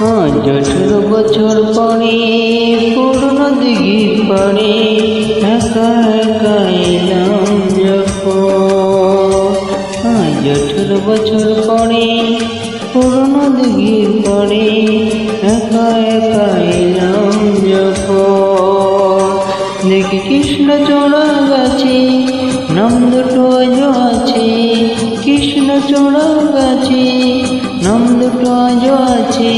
আঠেরো বছর পরে পুরনো দিঘি পাড়ে একা বছর পরে পুরনো দিঘি যখন দেখি কৃষ্ণ চোড়া গাছে নাম দুটো আছে, কৃষ্ণ চোড়া গাছে নাম আছে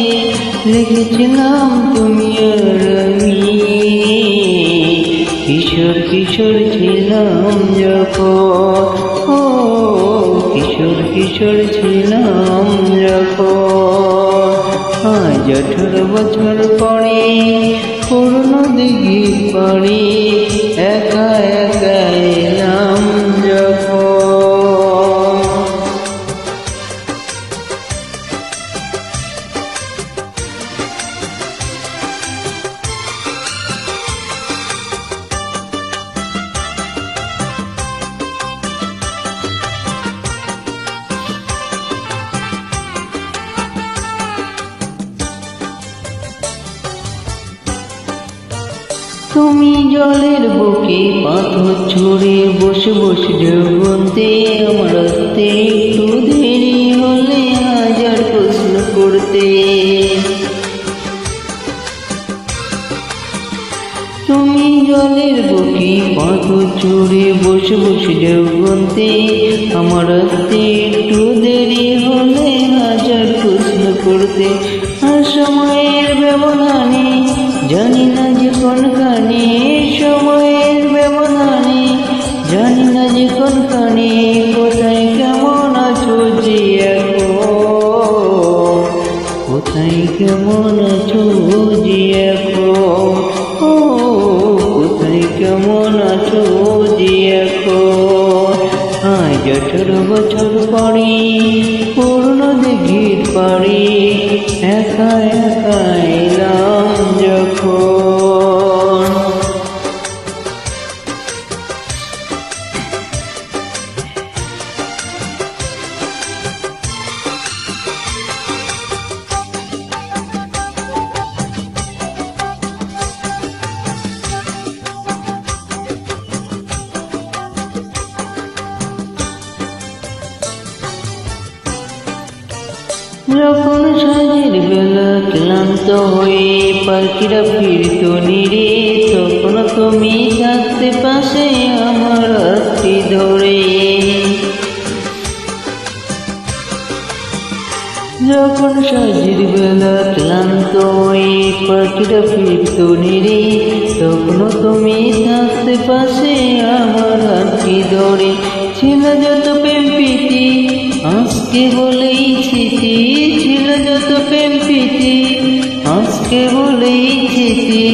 লিখেছিলাম তুমি আর আমি। কিশোর কিশোর ছিলাম যখন, ও কিশোর কিশোর ছিলাম যখন। আজ বছর পরে, পুরনো দিঘি পাড়ি তুমি জলের বুকে পাথর ছড়ে বসে বসে জগন্তে আমার আসতে একটু দেরি হলে হাজার প্রশ্ন করতে। তুমি জলের বুকে পাথর ছড়ে বসে বসে জগন্তে আমার আসতে একটু দেরি হলে হাজার প্রশ্ন করতে। আর সময়ের ব্যবধানে জানি না যে কোনখানে সময়ের ব্যবধানে, জানি না যে কোনখানে কোথায় কেমন আছো যে কোথায় কেমন আছো যে কোথায় কেমন আছো যে আজ বছর পরে, পূর্ণ দিঘির পাড়ে একা একা এলাম যখন সাজের বেলা ক্লান্ত হয়ে পাখিরা ফিরত নিরে, তখন তুমি থাকতে পাশে আমার হাতটি ধরে। যখন সাজের বেলা ক্লান্ত হয়ে পাখিরা ফিরত নিরে, তখন তুমি থাকতে পাশে আমার হাতটি ধরে। ছিল যত প্রেম প্রীতি আজকে বলেই স্মৃতি ছিল যত প্রেম প্রীতি, আজকে বলেই স্মৃতি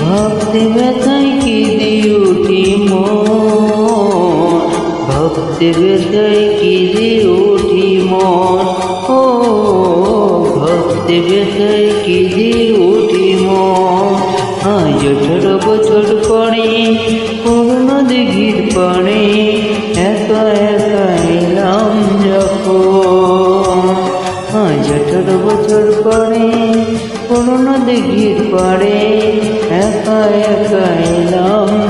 ভাবতে ব্যথায় কেঁদে উঠি মন। ভাবতে ব্যথায় কেঁদে উঠি মন। ও, ভাবতে ব্যথায় কেঁদে উঠি মন। আজ আঠারো বছর পরে পূর্ণ দিঘির পাড়ে, একা বছর পরে পূর্ণ দিঘির পাড়ে একা একা এলাম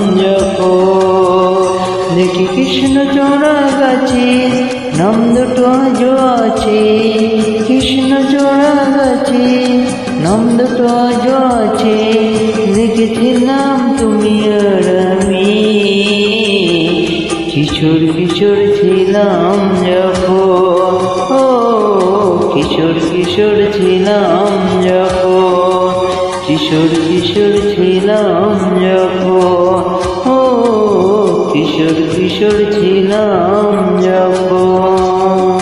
দেখি কৃষ্ণ চোরা গাছে, নাম দুটো আজও আছে। কৃষ্ণ চোরা গাছে, নাম দুটো আজও আছে। লিখেছিলাম তুমি আর আমি। কিশোর কিশোর ছিলাম যখন। ও কিশোর কিশোর ছিলাম যখন কিশোর কিশোর ছিলাম যখন ও কিশোর কিশোর ছিলাম যখন।